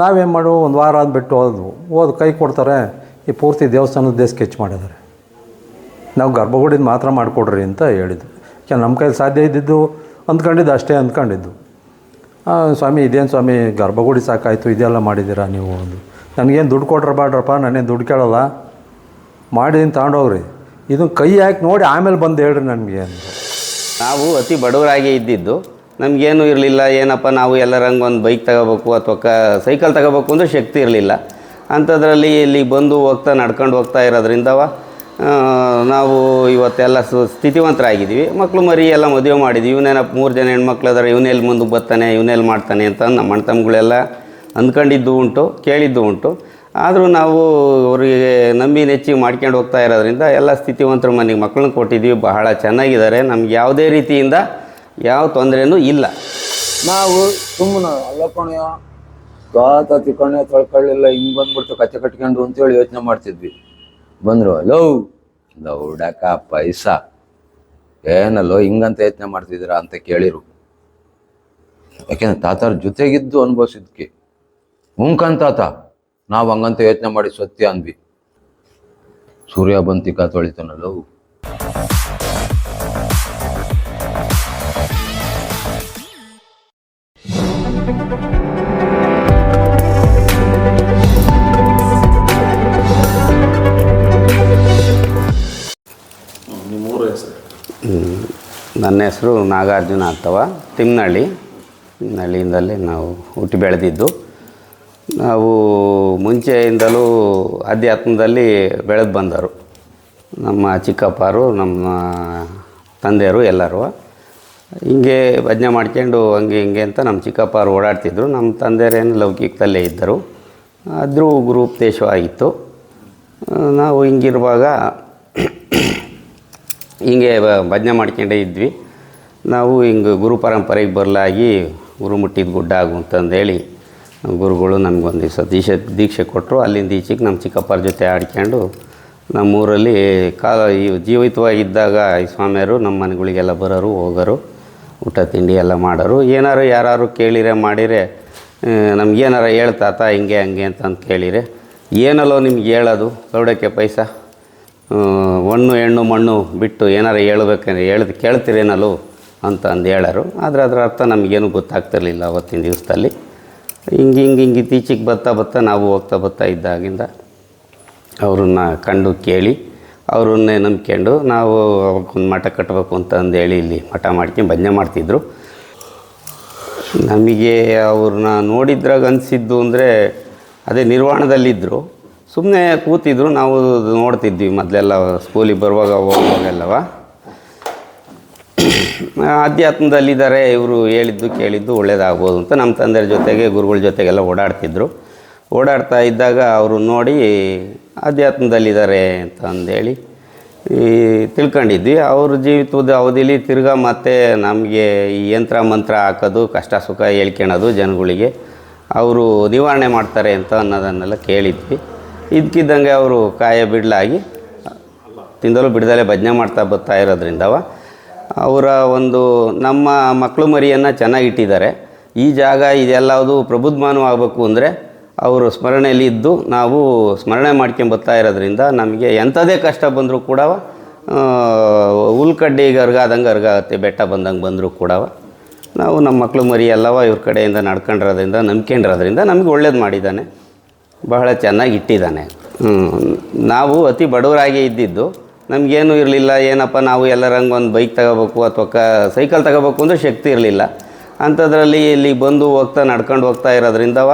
ನಾವೇನು ಮಾಡೋ ಒಂದು ವಾರ ಆದ್ಬಿಟ್ಟು ಹೋದ್ವು. ಓದು ಕೈ ಕೊಡ್ತಾರೆ, ಈ ಪೂರ್ತಿ ದೇವಸ್ಥಾನದ ದೇ ಸ್ಕೆಚ್ ಮಾಡಿದ್ದಾರೆ. ನಾವು ಗರ್ಭಗುಡಿದ ಮಾತ್ರ ಮಾಡಿಕೊಡ್ರಿ ಅಂತ ಹೇಳಿದ್ದು ಯಾಕೆ ನಮ್ಮ ಕೈಲಿ ಸಾಧ್ಯ ಇದ್ದಿದ್ದು ಅಂದ್ಕೊಂಡಿದ್ದು ಅಷ್ಟೇ ಅಂದ್ಕೊಂಡಿದ್ದು. ಸ್ವಾಮಿ, ಇದೇನು ಸ್ವಾಮಿ, ಗರ್ಭಗುಡಿ ಸಾಕಾಯಿತು, ಇದೆಲ್ಲ ಮಾಡಿದ್ದೀರಾ ನೀವು ಒಂದು ನನಗೇನು ದುಡ್ಡು ಕೊಟ್ರೆ ಬಾಡ್ರಪ್ಪ, ನಾನೇನು ದುಡ್ಡು ಕೇಳಲ್ಲ. ಮಾಡಿದೀನಿ ತಗೊಂಡೋಗ್ರಿ. ಇದನ್ನು ಕೈ ಹಾಕಿ ನೋಡಿ ಆಮೇಲೆ ಬಂದು ಹೇಳ್ರಿ ನನಗೆ ನಾವು ಅತಿ ಬಡವರಾಗಿ ಇದ್ದಿದ್ದು. ನಮಗೇನು ಇರಲಿಲ್ಲ ಏನಪ್ಪ ನಾವು ಎಲ್ಲರಂಗೆ ಒಂದು ಬೈಕ್ ತಗೋಬೇಕು ಅಥವಾ ಕ ಸೈಕಲ್ ತಗೋಬೇಕು ಅಂದರೆ ಶಕ್ತಿ ಇರಲಿಲ್ಲ. ಅಂಥದ್ರಲ್ಲಿ ಇಲ್ಲಿ ಬಂದು ಹೋಗ್ತಾ ನಡ್ಕೊಂಡು ಹೋಗ್ತಾ ಇರೋದ್ರಿಂದವ ಆ, ನಾವು ಇವತ್ತೆಲ್ಲ ಸು ಸ್ಥಿತಿವಂತರಾಗಿದ್ದೀವಿ. ಮಕ್ಕಳು ಮರಿ ಎಲ್ಲ ಮದುವೆ ಮಾಡಿದ್ವಿ ಇವನೇನಪ್ಪ ಮೂರು ಜನ ಹೆಣ್ಮಕ್ಳು ಅದಾರೆ ಇವನೆಲ್ಲಿ ಮುಂದಕ್ಕೆ ಬರ್ತಾನೆ ಇವನೆಲ್ಲಿ ಮಾಡ್ತಾನೆ ಅಂತ ನಮ್ಮ ಅಣ್ಣ ತಮ್ಮಗಳೆಲ್ಲ ಅಂದ್ಕೊಂಡಿದ್ದು ಉಂಟು ಕೇಳಿದ್ದು ಉಂಟು. ಆದರೂ ನಾವು ಅವರಿಗೆ ನಂಬಿ ನೆಚ್ಚಿ ಮಾಡ್ಕೊಂಡು ಹೋಗ್ತಾ ಇರೋದ್ರಿಂದ ಎಲ್ಲ ಸ್ಥಿತಿವಂತರ ಮನೆಗೆ ಮಕ್ಕಳನ್ನ ಕೊಟ್ಟಿದ್ದೀವಿ. ಬಹಳ ಚೆನ್ನಾಗಿದ್ದಾರೆ. ನಮ್ಗೆ ಯಾವುದೇ ರೀತಿಯಿಂದ ಯಾವ ತೊಂದರೆನೂ ಇಲ್ಲ. ನಾವು ಸುಮ್ಮನೆ, ಅಲ್ಲ ಕಣಯ್ಯ, ಗಾತ ತಿಕ್ಕಣೆ, ತೊಳ್ಕೊಳ್ಳಿಲ್ಲ, ಹಿಂಗೆ ಬಂದ್ಬಿಡ್ತು ಕಚ್ಚೆ ಕಟ್ಕೊಂಡು ಅಂತೇಳಿ ಯೋಚನೆ ಮಾಡ್ತಿದ್ವಿ. ಬಂದ್ರು, ಲೋ ದೌಡಕ ಪೈಸ, ಏನಲ್ಲೋ ಹಿಂಗಂತ ಯೋಚನೆ ಮಾಡ್ತಿದ್ದೀರಾ ಅಂತ ಕೇಳಿರು. ಯಾಕೆಂದ್ರೆ ತಾತಾರ ಜೊತೆಗಿದ್ದು ಅನುಭವಿಸಿದ್ಕೆ. ತಾತ, ನಾವು ಹಂಗಂತ ಯೋಚನೆ ಮಾಡಿ ಸತ್ಯ ಅಂದ್ವಿ. ಸೂರ್ಯ ಬಂತಿಕ ತೊಳಿತಾನಲ್ಲೋ. ನನ್ನ ಹೆಸರು ನಾಗಾರ್ಜುನ ಅಂತವ. ತಿಮ್ನಳ್ಳಿ. ತಿಮ್ನಳ್ಳಿಯಿಂದಲೇ ನಾವು ಹುಟ್ಟಿ ಬೆಳೆದಿದ್ದು. ನಾವು ಮುಂಚೆಯಿಂದಲೂ ಅಧ್ಯಾತ್ಮದಲ್ಲಿ ಬೆಳೆದು ಬಂದರು. ನಮ್ಮ ಚಿಕ್ಕಪ್ಪರು, ನಮ್ಮ ತಂದೆಯರು ಎಲ್ಲರೂ. ಹಿಂಗೆ ಭಜನೆ ಮಾಡ್ಕೊಂಡು ಹಂಗೆ ಹಿಂಗೆ ಅಂತ ನಮ್ಮ ಚಿಕ್ಕಪ್ಪರು ಓಡಾಡ್ತಿದ್ರು. ನಮ್ಮ ತಂದೆಯರೇನು ಲೌಕಿಕದಲ್ಲೇ ಇದ್ದರು. ಆದರೂ ಗುರುಪದೇಶವಾಗಿತ್ತು. ನಾವು ಹಿಂಗಿರುವಾಗ ಹಿಂಗೆ ಭಜನೆ ಮಾಡ್ಕೊಂಡೇ ಇದ್ವಿ. ನಾವು ಹಿಂಗೆ ಗುರು ಪರಂಪರೆಗೆ ಬರಲಾಗಿ ಗುರು ಮುಟ್ಟಿದ ಗುಡ್ಡ ಆಗು ಅಂತಂದೇಳಿ ಗುರುಗಳು ನಮಗೊಂದು ದಿವಸ ದೀಕ್ಷೆ ದೀಕ್ಷೆ ಕೊಟ್ಟರು ಅಲ್ಲಿಂದ ಈಚೆಗೆ ನಮ್ಮ ಚಿಕ್ಕಪ್ಪರ ಜೊತೆ ಆಡ್ಕೊಂಡು ನಮ್ಮೂರಲ್ಲಿ ಕಾಲ ಜೀವಿತವಾಗಿದ್ದಾಗ ಈ ಸ್ವಾಮಿಯರು ನಮ್ಮ ಮನೆಗಳಿಗೆಲ್ಲ ಬರೋರು, ಹೋಗೋರು, ಊಟ ತಿಂಡಿ ಎಲ್ಲ ಮಾಡೋರು. ಏನಾರು ಯಾರು ಕೇಳಿರೆ, ಮಾಡಿರೆ ನಮ್ಗೇನಾರ ಹೇಳ್ತಾತ ಹಿಂಗೆ, ಹಂಗೆ ಅಂತಂದು ಕೇಳಿರೆ. ಏನಲ್ಲೋ ನಿಮ್ಗೆ ಹೇಳೋದು. ಗೌಡಕ್ಕೆ ಪೈಸಾ. ಒಣ್ಣು, ಹೆಣ್ಣು, ಮಣ್ಣು ಬಿಟ್ಟು ಏನಾರು ಹೇಳ್ಬೇಕಂದ್ರೆ ಹೇಳ್ದು ಕೇಳ್ತೀರೇನಲ್ಲೂ ಅಂತ ಅಂದು ಹೇಳೋರು ಆದರೆ ಅದರ ಅರ್ಥ ನಮಗೇನು ಗೊತ್ತಾಗ್ತಿರಲಿಲ್ಲ ಅವತ್ತಿನ ದಿವಸದಲ್ಲಿ. ಹಿಂಗೆ ಹಿಂಗೆ ಹಿಂಗೆ ಇತ್ತೀಚೆಗೆ ಬರ್ತಾ ಬರ್ತಾ ನಾವು ಹೋಗ್ತಾ ಬರ್ತಾ ಇದ್ದಾಗಿಂದ ಅವ್ರನ್ನ ಕಂಡು ಕೇಳಿ ಅವ್ರನ್ನೇ ನಂಬ್ಕೊಂಡು ನಾವು ಅವಕ್ಕೊಂದು ಮಠ ಕಟ್ಟಬೇಕು ಅಂತ ಅಂದೇಳಿ ಇಲ್ಲಿ ಮಠ ಮಾಡ್ಕೊಂಡು ಭಜನೆ ಮಾಡ್ತಿದ್ರು. ನಮಗೆ ಅವ್ರನ್ನ ನೋಡಿದ್ರಾಗ ಅನಿಸಿದ್ದು ಅಂದರೆ ಅದೇ ನಿರ್ವಾಣದಲ್ಲಿದ್ದರು ಸುಮ್ಮನೆ ಕೂತಿದ್ರು ನಾವು ನೋಡ್ತಿದ್ವಿ ಮೊದಲೆಲ್ಲ ಸ್ಕೂಲಿಗೆ ಬರುವಾಗ ಹೋಗುವಾಗೆಲ್ಲವ. ಅಧ್ಯಾತ್ಮದಲ್ಲಿದ್ದಾರೆ, ಇವರು ಹೇಳಿದ್ದು ಕೇಳಿದ್ದು ಒಳ್ಳೇದಾಗ್ಬೋದು ಅಂತ ನಮ್ಮ ತಂದೆಯ ಜೊತೆಗೆ, ಗುರುಗಳ ಜೊತೆಗೆಲ್ಲ ಓಡಾಡ್ತಿದ್ರು. ಓಡಾಡ್ತಾ ಇದ್ದಾಗ ಅವರು ನೋಡಿ, ಅಧ್ಯಾತ್ಮದಲ್ಲಿದ್ದಾರೆ ಅಂತ ಅಂದೇಳಿ ಈ ತಿಳ್ಕೊಂಡಿದ್ವಿ. ಅವ್ರ ಜೀವಿತದ ಅವಧಿಲಿ ತಿರ್ಗಾ ಮತ್ತೆ ನಮಗೆ ಈ ಯಂತ್ರ ಮಂತ್ರ ಹಾಕೋದು, ಕಷ್ಟ ಸುಖ ಹೇಳ್ಕೊಳೋದು ಜನಗಳಿಗೆ. ಅವರು ನಿವಾರಣೆ ಮಾಡ್ತಾರೆ ಅಂತ ಅನ್ನೋದನ್ನೆಲ್ಲ ಕೇಳಿದ್ವಿ. ಇದಕ್ಕಿದ್ದಂಗೆ ಅವರು ಕಾಯ ಬಿಡಲಾಗಿ, ತಿಂದಲು ಬಿಡದಲೆ ಭಜನೆ ಮಾಡ್ತಾ ಬರ್ತಾ ಇರೋದ್ರಿಂದವ ಅವರ ಒಂದು ನಮ್ಮ ಮಕ್ಕಳು ಮರಿಯನ್ನು ಚೆನ್ನಾಗಿಟ್ಟಿದ್ದಾರೆ. ಈ ಜಾಗ ಇದೆಲ್ಲವುದು ಪ್ರಬುದ್ಧಮಾನವಾಗಬೇಕು ಅಂದರೆ ಅವರು ಸ್ಮರಣೆಯಲ್ಲಿ ಇದ್ದು ನಾವು ಸ್ಮರಣೆ ಮಾಡ್ಕೊಂಡು ಬರ್ತಾ ಇರೋದ್ರಿಂದ ನಮಗೆ ಎಂಥದೇ ಕಷ್ಟ ಬಂದರೂ ಕೂಡ ಹುಲ್ಕಡ್ಡಿಗೆ ಅರ್ಗಾದಂಗೆ ಅರ್ಗಾಗುತ್ತೆ, ಬೆಟ್ಟ ಬಂದಂಗೆ ಬಂದರೂ ಕೂಡ ನಾವು ನಮ್ಮ ಮಕ್ಕಳು ಮರಿ ಎಲ್ಲವ ಇವ್ರ ಕಡೆಯಿಂದ ನಡ್ಕೊಂಡಿರೋದ್ರಿಂದ, ನಂಬ್ಕೊಂಡಿರೋದ್ರಿಂದ ನಮಗೆ ಒಳ್ಳೇದು ಮಾಡಿದ್ದಾನೆ. ಬಹಳ ಚೆನ್ನಾಗಿ ಇಟ್ಟಿದ್ದಾನೆ. ನಾವು ಅತಿ ಬಡವರಾಗಿ ಇದ್ದಿದ್ದು, ನಮಗೇನು ಇರಲಿಲ್ಲ, ಏನಪ್ಪ ನಾವು ಎಲ್ಲರಂಗೆ ಒಂದು ಬೈಕ್ ತಗೋಬೇಕು ಅಥವಾ ಕ ಸೈಕಲ್ ತಗೋಬೇಕು ಅಂದರೆ ಶಕ್ತಿ ಇರಲಿಲ್ಲ. ಅಂಥದ್ರಲ್ಲಿ ಇಲ್ಲಿ ಬಂದು ಹೋಗ್ತಾ, ನಡ್ಕೊಂಡು ಹೋಗ್ತಾ ಇರೋದ್ರಿಂದವ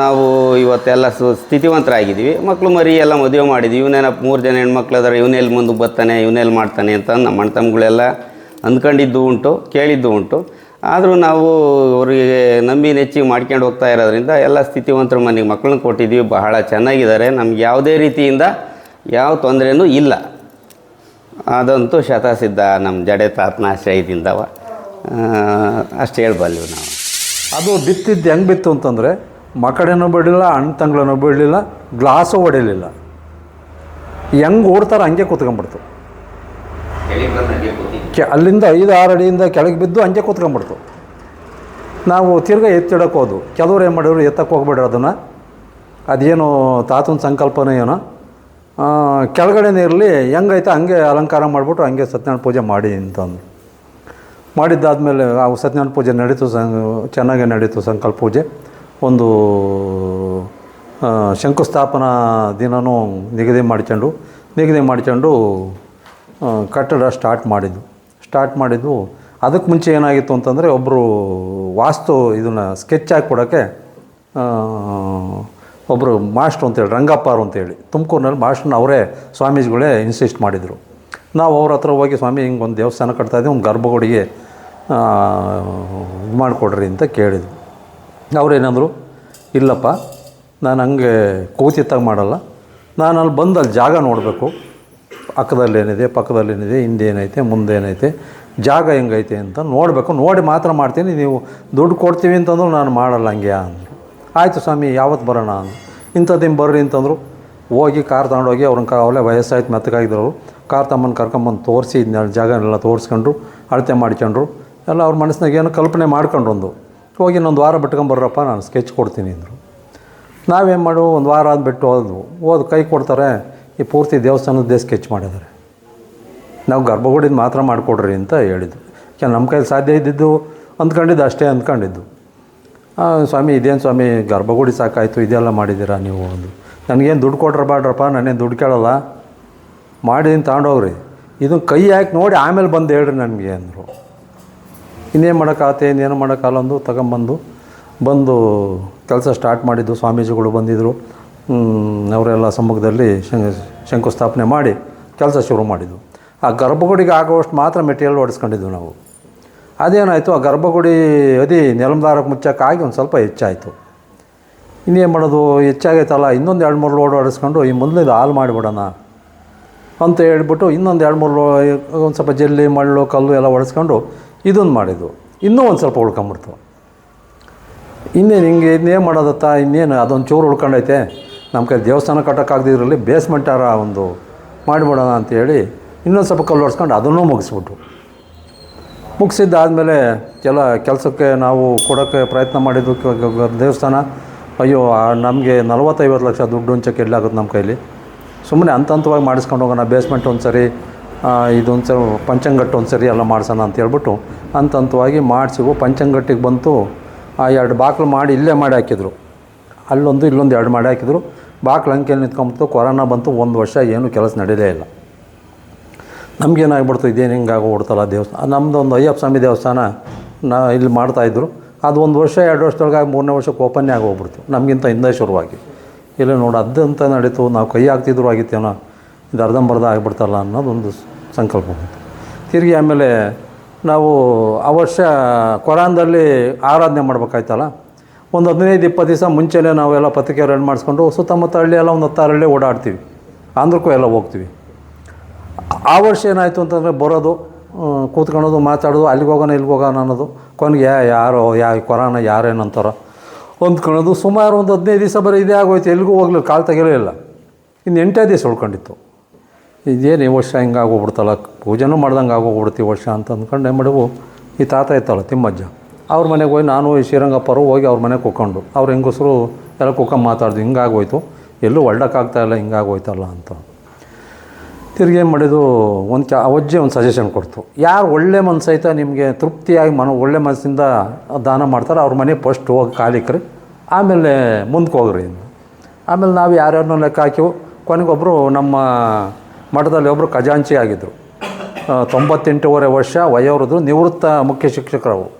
ನಾವು ಇವತ್ತೆಲ್ಲ ಸು, ಸ್ಥಿತಿವಂತರಾಗಿದ್ದೀವಿ. ಮಕ್ಕಳು ಮರಿ ಎಲ್ಲ ಮದುವೆ ಮಾಡಿದ್ವಿ. ಇವನೇನಪ್ಪ ಮೂರು ಜನ ಹೆಣ್ಮಕ್ಳು ಅದಾರೆ ಇವನೆಲ್ಲಿ ಮುಂದೆ ಬರ್ತಾನೆ ಇವನೆಲ್ಲಿ ಮಾಡ್ತಾನೆ ಅಂತ ನಮ್ಮ ಅಣ್ಣ ತಮ್ಮಗಳೆಲ್ಲ ಅಂದ್ಕೊಂಡಿದ್ದು ಉಂಟು, ಕೇಳಿದ್ದು ಉಂಟು. ಆದರೂ ನಾವು ಅವರಿಗೆ ನಂಬಿ ನೆಚ್ಚಿ ಮಾಡ್ಕೊಂಡು ಹೋಗ್ತಾ ಇರೋದ್ರಿಂದ ಎಲ್ಲ ಸ್ಥಿತಿವಂತರ ಮನೆಗೆ ಮಕ್ಕಳನ್ನ ಕೊಟ್ಟಿದ್ದೀವಿ ಬಹಳ ಚೆನ್ನಾಗಿದ್ದಾರೆ. ನಮ್ಗೆ ಯಾವುದೇ ರೀತಿಯಿಂದ ಯಾವ ತೊಂದರೆನೂ ಇಲ್ಲ. ಅದಂತೂ ಶತಸಿದ್ಧ ನಮ್ಮ ಜಡೆ ತಾತನಾಶ್ರಯದಿಂದವ ಅಷ್ಟು ಹೇಳ್ಬಲ್ವಿ ನಾವು. ಅದು ಬಿತ್ತಿದ್ದು ಹೆಂಗೆ ಬಿತ್ತು ಅಂತಂದರೆ ಮಕಡೆನೂ ಬಿಡಲಿಲ್ಲ ಅಣ್ಣ ತಂಗ್ಳನೂ ಬಿಡಲಿಲ್ಲ ಗ್ಲಾಸು ಹೊಡಿಲಿಲ್ಲ. ಹೆಂಗೆ ಓಡ್ತಾರೆ ಹಂಗೆ ಕೂತ್ಕೊಂಡ್ಬಿಡ್ತು. ಕೆ ಅಲ್ಲಿಂದ ಐದು ಆರು ಅಡಿಯಿಂದ ಕೆಳಗೆ ಬಿದ್ದು ಹಂಗೆ ಕೂತ್ಕೊಂಡ್ಬಿಡ್ತು ನಾವು ತಿರ್ಗಾ ಎತ್ತಿಡಕ್ಕೆ ಹೋದ್ವು. ಕೆಲವ್ರು ಏನು ಮಾಡಿದ್ರು ಎತ್ತಕ್ಕೆ ಹೋಗ್ಬೇಡ್ರಿ ಅದನ್ನು. ಅದೇನು ತಾತನ ಸಂಕಲ್ಪನೇ ಏನೋ. ಕೆಳಗಡೆನೇ ಇರಲಿ, ಹೆಂಗೈತೆ ಹಂಗೆ ಅಲಂಕಾರ ಮಾಡಿಬಿಟ್ಟು ಹಂಗೆ ಸತ್ಯನಾರಾಯಣ ಪೂಜೆ ಮಾಡಿ ಅಂತಂದು ಮಾಡಿದ್ದಾದಮೇಲೆ ಆ ಸತ್ಯನಾರಾಯಣ ಪೂಜೆ ನಡೀತು, ಸಂ, ಚೆನ್ನಾಗೇ ನಡೀತು ಸಂಕಲ್ಪ ಪೂಜೆ. ಒಂದು ಶಂಕುಸ್ಥಾಪನಾ ದಿನವೂ ನಿಗದಿ ಮಾಡ್ಕೊಂಡು ನಿಗದಿ ಮಾಡ್ಕೊಂಡು ಕಟ್ಟಡ ಸ್ಟಾರ್ಟ್ ಮಾಡಿದ್ದು ಸ್ಟಾರ್ಟ್ ಮಾಡಿದ್ವು. ಅದಕ್ಕೆ ಮುಂಚೆ ಏನಾಗಿತ್ತು ಅಂತಂದರೆ ಒಬ್ಬರು ವಾಸ್ತು ಇದನ್ನು ಸ್ಕೆಚ್ ಹಾಕಿ ಕೊಡೋಕ್ಕೆ ಒಬ್ಬರು ಮಾಸ್ಟ್ರು ಅಂತೇಳಿ ರಂಗಪ್ಪಾರು ಅಂತೇಳಿ ತುಮಕೂರಿನಲ್ಲಿ ಮಾಸ್ಟ್ರನ್ನ ಅವರೇ ಸ್ವಾಮೀಜಿಗಳೇ ಇನ್ಸಿಸ್ಟ್ ಮಾಡಿದರು. ನಾವು ಅವ್ರ ಹತ್ರ ಹೋಗಿ, ಸ್ವಾಮಿ, ಹಿಂಗೆ ಒಂದು ದೇವಸ್ಥಾನ ಕಟ್ತಾ ಇದ್ದೀವಿ ಒಂದು ಗರ್ಭಗುಡಿಗೆ ಇದು ಮಾಡಿಕೊಡ್ರಿ ಅಂತ ಕೇಳಿದ್ವಿ ಅವ್ರೇನಂದರು ಇಲ್ಲಪ್ಪ, ನಾನು ಹಂಗೆ ಕೂತಿತ್ತಾಗ ಮಾಡಲ್ಲ. ನಾನು ಅಲ್ಲಿ ಬಂದು ಅಲ್ಲಿ ಜಾಗ ನೋಡಬೇಕು. ಪಕ್ಕದಲ್ಲಿ ಏನಿದೆ ಹಿಂದೇನೈತೆ, ಮುಂದೇನೈತೆ, ಜಾಗ ಹೆಂಗೈತೆ ಅಂತ ನೋಡಬೇಕು. ನೋಡಿ ಮಾತ್ರ ಮಾಡ್ತೀನಿ, ನೀವು ದುಡ್ಡು ಕೊಡ್ತೀವಿ ಅಂತಂದ್ರು ನಾನು ಮಾಡಲ್ಲ ಹಂಗೆ ಅಂದರು. ಆಯಿತು ಸ್ವಾಮಿ, ಯಾವತ್ತು ಬರೋಣ ಅಂದು ಇಂಥದ್ದು ಬರ್ರಿ ಅಂತಂದರು. ಹೋಗಿ ಕಾರ್ ತಗೊಂಡೋಗಿ ಅವ್ರನ್ನ ಅವಲೇ ವಯಸ್ಸಾಯ್ತು ಮೆತ್ತಗಾಗಿದ್ರು ಕಾರ್ ತಮ್ಮನ್ನು ಕರ್ಕೊಂಬಂದು ತೋರಿಸಿ ಜಾಗ ಜಾಗನೆಲ್ಲ ತೋರಿಸ್ಕೊಂಡ್ರು, ಅಳತೆ ಮಾಡ್ಕೊಂಡ್ರು. ಎಲ್ಲ ಅವ್ರ ಮನಸ್ಸಿನಾಗ ಏನೋ ಕಲ್ಪನೆ ಮಾಡ್ಕೊಂಡ್ರು ಒಂದು. ಹೋಗಿ ಇನ್ನೊಂದು ವಾರ ಬಿಟ್ಕೊಂಬರ್ರಪ್ಪ ನಾನು ಸ್ಕೆಚ್ ಕೊಡ್ತೀನಿ ಅಂದರು. ನಾವೇನು ಮಾಡು ಒಂದು ವಾರ ಆದ್ಬಿಟ್ಟು ಹೋದ್ವು. ಓದು ಕೈ ಕೊಡ್ತಾರೆ ಈ ಪೂರ್ತಿ ದೇವಸ್ಥಾನದ್ದೇ ಸ್ಕೆಚ್ ಮಾಡಿದ್ದಾರೆ. ನಾವು ಗರ್ಭಗುಡಿದ ಮಾತ್ರ ಮಾಡಿಕೊಡ್ರಿ ಅಂತ ಹೇಳಿದ್ದು ಯಾಕೆ ನಮ್ಮ ಕೈಲಿ ಸಾಧ್ಯ ಇದ್ದಿದ್ದು ಅಂದ್ಕೊಂಡಿದ್ದು ಅಷ್ಟೇ ಅಂದ್ಕೊಂಡಿದ್ದು. ಸ್ವಾಮಿ, ಇದೇನು ಸ್ವಾಮಿ, ಗರ್ಭಗುಡಿ ಸಾಕಾಯಿತು, ಇದೆಲ್ಲ ಮಾಡಿದ್ದೀರಾ ನೀವು ಒಂದು ನನಗೇನು ದುಡ್ಡು ಕೊಟ್ರೆ ಬಾಡ್ರಪ್ಪ ನಾನೇನು ದುಡ್ಡು ಕೇಳಲ್ಲ? ಮಾಡಿದ್ದೀನಿ ತಗೊಂಡೋಗ್ರಿ. ಇದನ್ನು ಕೈ ಹಾಕಿ ನೋಡಿ ಆಮೇಲೆ ಬಂದು ಹೇಳ್ರಿ ನನಗೆ ಅಂದರು. ಇನ್ನೇನು ಮಾಡೋಕ್ಕಾಗತ್ತೆ ಇನ್ನೇನು ಮಾಡೋಕ್ಕಾಗಲ್ಲ ಅಂದು ತಗೊಂಬಂದು. ಬಂದು ಕೆಲಸ ಸ್ಟಾರ್ಟ್ ಮಾಡಿದ್ದು, ಸ್ವಾಮೀಜಿಗಳು ಬಂದಿದ್ದರು ಅವರೆಲ್ಲ ಸಮ್ಮುಖದಲ್ಲಿ ಶಂಕ ಶಂಕುಸ್ಥಾಪನೆ ಮಾಡಿ ಕೆಲಸ ಶುರು ಮಾಡಿದ್ದು ಆ ಗರ್ಭಗುಡಿಗೆ ಆಗುವಷ್ಟು ಮಾತ್ರ ಮೆಟೀರಿಯಲ್ ಹೊಡೆಸ್ಕೊಂಡಿದ್ವು ನಾವು. ಅದೇನಾಯಿತು, ಆ ಗರ್ಭಗುಡಿ ಅದಿ ನೆಲಮದಾರಕ್ಕೆ ಮುಚ್ಚಕ್ಕಾಗಿ ಒಂದು ಸ್ವಲ್ಪ ಹೆಚ್ಚಾಯಿತು. ಇನ್ನೇನು ಮಾಡೋದು, ಹೆಚ್ಚಾಗೈತಲ್ಲ, ಇನ್ನೊಂದು ಎರಡು ಮೂರು ಲೋಡ್ ಓಡಿಸ್ಕೊಂಡು ಈ ಮೊದಲಿದು ಹಾಲು ಮಾಡಿಬಿಡೋಣ ಅಂತ ಹೇಳ್ಬಿಟ್ಟು ಇನ್ನೊಂದು ಎರಡು ಮೂರು ಒಂದು ಸ್ವಲ್ಪ ಜಲ್ಲಿ, ಮಳ್ಳು, ಕಲ್ಲು ಎಲ್ಲ ಹೊಡೆಸ್ಕೊಂಡು ಇದನ್ನು ಮಾಡಿದ್ದು ಇನ್ನೂ ಒಂದು ಸ್ವಲ್ಪ ಉಳ್ಕೊಂಬಿಡ್ತು. ಇನ್ನೇನು ಹಿಂಗೆ, ಇನ್ನೇನು ಮಾಡೋದತ್ತ, ಇನ್ನೇನು ಅದೊಂದು ಚೂರು ಉಳ್ಕೊಂಡೈತೆ. ನಮ್ಮ ಕೈ ದೇವಸ್ಥಾನ ಕಟ್ಟೋಕ್ಕಾಗದಿದ್ರಲ್ಲಿ ಬೇಸ್ಮೆಂಟಾರ ಒಂದು ಮಾಡಿಬಿಡೋಣ ಅಂತೇಳಿ ಇನ್ನೊಂದು ಸ್ವಲ್ಪ ಕಲ್ಲು ಹೊಡ್ಸ್ಕೊಂಡು ಅದನ್ನೂ ಮುಗಿಸ್ಬಿಟ್ಟು ಮುಗಿಸಿದ್ದಾದಮೇಲೆ ಕೆಲ ಕೆಲಸಕ್ಕೆ ನಾವು ಕೊಡೋಕ್ಕೆ ಪ್ರಯತ್ನ ಮಾಡಿದ್ದು ದೇವಸ್ಥಾನ, ಅಯ್ಯೋ ನಮಗೆ ನಲವತ್ತೈವತ್ತು ಲಕ್ಷ ದುಡ್ಡು ಹಂಚಕ್ಕೆ ಎಲ್ಲಾಗುತ್ತೆ ನಮ್ಮ ಕೈಲಿ. ಸುಮ್ಮನೆ ಹಂತ ಹಂತವಾಗಿ ಮಾಡಿಸ್ಕೊಂಡು ಹೋಗೋಣ ಬೇಸ್ಮೆಂಟ್ ಒಂದು ಸರಿ ಇದೊಂದು ಸರಿ ಪಂಚಂಗಟ್ಟು ಒಂದು ಸರಿ ಎಲ್ಲ ಮಾಡಿಸೋಣ ಅಂತ ಹೇಳ್ಬಿಟ್ಟು ಹಂತ ಹಂತವಾಗಿ ಮಾಡಿಸಿವು. ಪಂಚಂಗಟ್ಟಿಗೆ ಬಂತು, ಆ, ಎರಡು ಬಾಕ್ಲು ಮಾಡಿ ಇಲ್ಲೇ ಮಾಡಿ ಹಾಕಿದ್ರು. ಅಲ್ಲೊಂದು, ಇಲ್ಲೊಂದು ಎರಡು ಮಾಡಿ ಹಾಕಿದ್ರು. ಬಾಗಿಲು ಅಂಕೆಯಲ್ಲಿ ನಿಂತ್ಕೊಂಬಿಡ್ತು ಕೊರೋನಾ ಬಂತು, ಒಂದು ವರ್ಷ ಏನು ಕೆಲಸ ನಡೀಲೇ ಇಲ್ಲ. ನಮಗೇನಾಗ್ಬಿಡ್ತು, ಇದೇನು ಹಿಂಗೆ ಆಗೋಗ್ಬಿಡ್ತಲ್ಲ ದೇವಸ್ಥಾನ. ನಮ್ಮದು ಒಂದು ಅಯ್ಯಪ್ಪ ಸ್ವಾಮಿ ದೇವಸ್ಥಾನ, ನಾ ಇಲ್ಲಿ ಮಾಡ್ತಾಯಿದ್ರು ಅದು ಒಂದು ವರ್ಷ, ಎರಡು ವರ್ಷದೊಳಗಾಗಿ ಮೂರನೇ ವರ್ಷಕ್ಕೆ ಓಪನ್ನೇ ಆಗೋಗ್ಬಿಡ್ತು. ನಮಗಿಂತ ಹಿಂದೆ ಶುರುವಾಗಿ. ಇಲ್ಲ ನೋಡಿ ಅದಂತ ನಡೀತು, ನಾವು ಕೈ ಹಾಕ್ತಿದ್ರು ಆಗಿತ್ತೇನೋ, ಇದು ಅರ್ಧಂಬರ್ಧ ಆಗಿಬಿಡ್ತಲ್ಲ ಅನ್ನೋದೊಂದು ಸಂಕಲ್ಪ ಬಂತು. ತಿರುಗಿ ಆಮೇಲೆ ನಾವು ಆ ವರ್ಷ ಕೊರಾನ್ದಲ್ಲಿ ಆರಾಧನೆ ಮಾಡ್ಬೇಕಾಯ್ತಲ್ಲ ಒಂದು ಹದಿನೈದು, ಇಪ್ಪತ್ತು ದಿವಸ ಮುಂಚೆನೇ ನಾವೆಲ್ಲ ಪತ್ರಿಕೆ ರೆಂಡ್ ಮಾಡಿಸ್ಕೊಂಡು ಸುತ್ತಮುತ್ತ ಹಳ್ಳಿ ಎಲ್ಲ ಒಂದು ಹತ್ತಾರು ಹಳ್ಳಿ ಓಡಾಡ್ತೀವಿ. ಆಂಧ್ರಕ್ಕೂ ಎಲ್ಲ ಹೋಗ್ತೀವಿ. ಆ ವರ್ಷ ಏನಾಯಿತು ಅಂತಂದರೆ ಬರೋದು ಕೂತ್ಕೊಳ್ಳೋದು, ಮಾತಾಡೋದು, ಅಲ್ಲಿಗೆ ಹೋಗೋಣ, ಇಲ್ಲಿಗೆ ಹೋಗೋಣ ಅನ್ನೋದು. ಕೊನೆಗೆ ಯಾ, ಯಾರೋ, ಯಾ ಕೊರೋನಾ ಯಾರೇನಂತಾರೋ ಹೊಂದ್ಕೊಳ್ಳೋದು. ಸುಮಾರು ಒಂದು ಹದಿನೈದು ದಿವಸ ಬರೀ ಇದೇ ಆಗೋಯ್ತು. ಎಲ್ಲಿಗೂ ಹೋಗ್ಲಿಲ್ಲ, ಕಾಲು ತೆಗಿಲೇ ಇಲ್ಲ. ಇನ್ನು ಎಂಟೇ ದಿವಸ ಉಳ್ಕೊಂಡಿತ್ತು. ಇದೇನು ಈ ವರ್ಷ ಹಿಂಗೆ ಆಗೋಗ್ಬಿಡ್ತಲ್ಲ ಪೂಜೆನೂ ಮಾಡ್ದಂಗೆ ಆಗೋಗ್ಬಿಡ್ತು ಈ ವರ್ಷ ಅಂತ ಅಂದ್ಕೊಂಡು ಏನು ಮಾಡಿವು ಈ ತಾತ ಇತ್ತಲ್ಲ ತಿಮ್ಮಜ್ಜ. ಅವ್ರ ಮನೆಗೆ ಹೋಗಿ ನಾನು ಈ ಶ್ರೀರಂಗಪ್ಪರು ಹೋಗಿ ಅವ್ರ ಮನೆಗೆ ಕುಕ್ಕೊಂಡು ಅವ್ರು ಹೆಂಗಸರು ಎಲ್ಲ ಕುಕ್ಕೊಂಡು ಮಾತಾಡ್ದು, ಹಿಂಗಾಗೋಯ್ತು. ಎಲ್ಲೂ ಒಳ್ಡಕ್ಕಾಗ್ತಾಯಿಲ್ಲ ಹಿಂಗಾಗೋಯ್ತಲ್ಲ ಅಂತ. ತಿರ್ಗಿ ಏನು ಮಾಡಿದ್ದು, ಒಂದು ಕ್ಯಾ, ಅವಜ್ಜೆ ಒಂದು ಸಜೆಷನ್ ಕೊಡ್ತು. ಯಾರು ಒಳ್ಳೆ ಮನಸ್ಸೈತ ನಿಮಗೆ ತೃಪ್ತಿಯಾಗಿ ಮನ, ಒಳ್ಳೆ ಮನಸ್ಸಿಂದ ದಾನ ಮಾಡ್ತಾರೆ ಅವ್ರ ಮನೆ ಫಸ್ಟ್ ಹೋಗಿ ಕಾಲಿಕ್ರಿ, ಆಮೇಲೆ ಮುಂದಕ್ಕೆ ಹೋಗ್ರಿ. ಆಮೇಲೆ ನಾವು ಯಾರ್ಯಾರನ್ನೂ ಲೆಕ್ಕ ಹಾಕಿವು. ಕೊನೆಗೊಬ್ಬರು ನಮ್ಮ ಮಠದಲ್ಲಿ ಒಬ್ಬರು ಖಜಾಂಚಿ ಆಗಿದ್ದರು ತೊಂಬತ್ತೆಂಟೂವರೆ ವರ್ಷ ವಯೋವೃದ್ಧರು ನಿವೃತ್ತ ಮುಖ್ಯ ಶಿಕ್ಷಕರವರು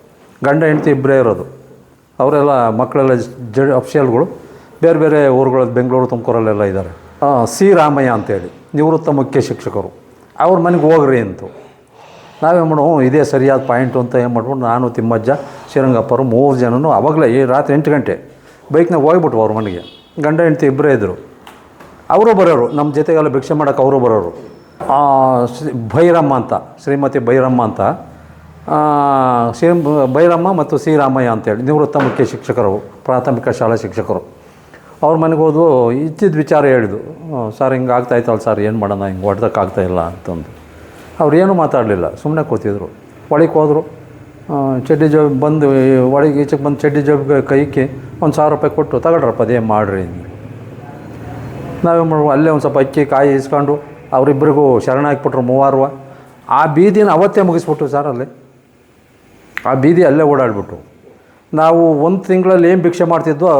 ಗಂಡ ಹೆಂಡತಿ ಇಬ್ಬರೇ ಇರೋದು. ಅವರೆಲ್ಲ ಮಕ್ಕಳೆಲ್ಲ ಜ ಅಫಿಷಿಯಲ್ಗಳು. ಬೇರೆ ಬೇರೆ ಊರುಗಳಲ್ಲಿ ಬೆಂಗಳೂರು ತುಮಕೂರಲ್ಲೆಲ್ಲ ಇದ್ದಾರೆ. ಸಿ ರಾಮಯ್ಯ ಅಂತೇಳಿ, ನಿವೃತ್ತ ಮುಖ್ಯ ಶಿಕ್ಷಕರು. ಅವ್ರ ಮನೆಗೆ ಹೋಗ್ರಿ ಅಂತು. ನಾವೇನು ಮಾಡೋ ಇದೇ ಸರಿಯಾದ ಪಾಯಿಂಟು ಅಂತ ಏನು ಮಾಡ್ಬಿಟ್ಟು ನಾನು, ತಿಮ್ಮಜ್ಜ, ಶ್ರೀರಂಗಪ್ಪರು ಮೂರು ಜನನು ಅವಾಗಲೇ ಈ ರಾತ್ರಿ ಎಂಟು ಗಂಟೆ ಬೈಕ್ನಾಗ ಹೋಗ್ಬಿಟ್ವು ಅವ್ರ ಮನೆಗೆ. ಗಂಡ ಹೆಂಡತಿ ಇಬ್ಬರೇ ಇದ್ದರು ಅವರು ಬರೋರು ನಮ್ಮ ಜೊತೆಗೆಲ್ಲ ಭಿಕ್ಷೆ ಮಾಡೋಕೆ ಅವರು ಬರೋರು. ಭೈರಮ್ಮ ಅಂತ, ಶ್ರೀಮತಿ ಭೈರಮ್ಮ ಅಂತ ಆ, ಶ್ರೀ ಬೈರಮ್ಮ ಮತ್ತು ಶ್ರೀರಾಮಯ್ಯ ಅಂತೇಳಿ ನಿವೃತ್ತ ಮುಖ್ಯ ಶಿಕ್ಷಕರು ಪ್ರಾಥಮಿಕ ಶಾಲಾ ಶಿಕ್ಷಕರು. ಅವ್ರ ಮನೆಗೆ ಹೋದ್ವು ಇದ್ದಿದ್ದ ವಿಚಾರ ಹೇಳಿದ್ದು ಸರ್ ಹಿಂಗೆ ಆಗ್ತಾಯ್ತಲ್ಲ ಸರ್ ಏನು ಮಾಡೋಣ ಹಿಂಗೆ ಹೊಡ್ದಕ್ಕಾಗ್ತಾಯಿಲ್ಲ ಅಂತಂದು. ಅವ್ರು ಏನೂ ಮಾತಾಡಲಿಲ್ಲ ಸುಮ್ಮನೆ ಕೂತಿದ್ರು. ಒಳಗೆ ಹೋದರು. ಚಡ್ಡಿ ಜಾಬ್ ಬಂದು ಒಳಗೆ ಈಚೆಗೆ ಬಂದು ಚಡ್ಡಿ ಜಾಬ್ಗೆ ಕೈಕಿ ಒಂದು ಸಾವಿರ ರೂಪಾಯಿ ಕೊಟ್ಟು ತಗೊಳ್ರಪ್ಪ ಅದೇ ಮಾಡಿರಿ ನಾವೇನು ಮಾಡುವ ಅಲ್ಲೇ ಒಂದು ಸ್ವಲ್ಪ ಅಕ್ಕಿ ಕಾಯಿ ಇಸ್ಕೊಂಡು ಅವರಿಬ್ಬರಿಗೂ ಶರಣ ಹಾಕ್ಬಿಟ್ರು ಮೂವಾರುವ. ಆ ಬೀದಿನ ಅವತ್ತೇ ಮುಗಿಸ್ಬಿಟ್ಟು ಸರ್ ಅಲ್ಲಿ. ಆ ಬೀದಿ ಅಲ್ಲೇ ಓಡಾಡ್ಬಿಟ್ಟು ನಾವು ಒಂದು ತಿಂಗಳಲ್ಲಿ ಏನು ಭಿಕ್ಷೆ ಮಾಡ್ತಿದ್ವೋ,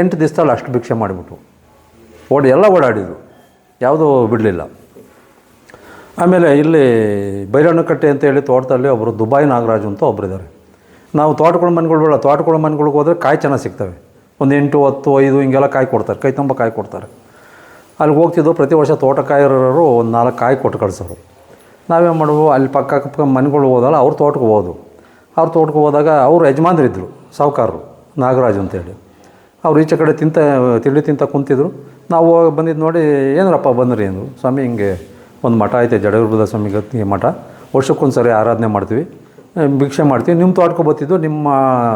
ಎಂಟು ದಿವಸದಲ್ಲಿ ಅಷ್ಟು ಭಿಕ್ಷೆ ಮಾಡಿಬಿಟ್ಟು ಓಡಿ, ಎಲ್ಲ ಓಡಾಡಿದ್ರು. ಯಾವುದೂ ಬಿಡಲಿಲ್ಲ. ಆಮೇಲೆ ಇಲ್ಲಿ ಬೈರಣ್ಣಕಟ್ಟೆ ಅಂತ ಹೇಳಿ ತೋಟದಲ್ಲಿ ಒಬ್ಬರು ದುಬಾಯ್ ನಾಗರಾಜು ಅಂತ ಒಬ್ಬರಿದ್ದಾರೆ ನಾವು ತೋಟಗಳ ಮನೆಗಳು ಬೇಡ ತೋಟಗಳ ಮನೆಗಳಿಗೆ ಹೋದರೆ ಕಾಯಿ ಚೆನ್ನಾಗಿ ಸಿಗ್ತವೆ. ಒಂದು ಎಂಟು, ಹತ್ತು, ಐದು ಹಿಂಗೆಲ್ಲ ಕಾಯಿ ಕೊಡ್ತಾರೆ. ಕೈ ತುಂಬ ಕಾಯಿ ಕೊಡ್ತಾರೆ. ಅಲ್ಲಿಗೆ ಹೋಗ್ತಿದ್ದು ಪ್ರತಿ ವರ್ಷ ತೋಟಕಾಯರರು ಒಂದು ನಾಲ್ಕು ಕಾಯಿ ಕೊಟ್ಟು ಕಳಿಸೋರು. ನಾವೇನು ಮಾಡ್ಬೋದು ಅಲ್ಲಿ ಪಕ್ಕ ಪಕ್ಕ ಮನೆಗಳು ಹೋದಲ್ಲ ಅವ್ರ ತೋಟಕ್ಕೆ ಹೋದು ಅವ್ರ ತೋಟಕ್ಕೆ ಹೋದಾಗ ಅವರು ಯಜಮಾನರಿದ್ದರು ಸಾಹುಕಾರರು, ನಾಗರಾಜ್ ಅಂತೇಳಿ. ಅವ್ರು ಈಚೆ ಕಡೆ ತಿಂತ ತಿಂಡಿ ತಿಂತ ಕುಂತಿದ್ರು. ನಾವು ಹೋಗಿ ಬಂದಿದ್ದು ನೋಡಿ, ಏನರಪ್ಪ ಬಂದ್ರಿ? ಅಂದರು. ಸ್ವಾಮಿ, ಹಿಂಗೆ ಒಂದು ಮಠ ಐತೆ ಜಡಗುರುಬದ ಸ್ವಾಮಿ ಮಠ. ವರ್ಷಕ್ಕೊಂದು ಸರಿ ಆರಾಧನೆ ಮಾಡ್ತೀವಿ. ಭಿಕ್ಷೆ ಮಾಡ್ತೀವಿ. ನಿಮ್ಮ ತೋಟಕ್ಕೆ ಬತ್ತಿದ್ದು ನಿಮ್ಮ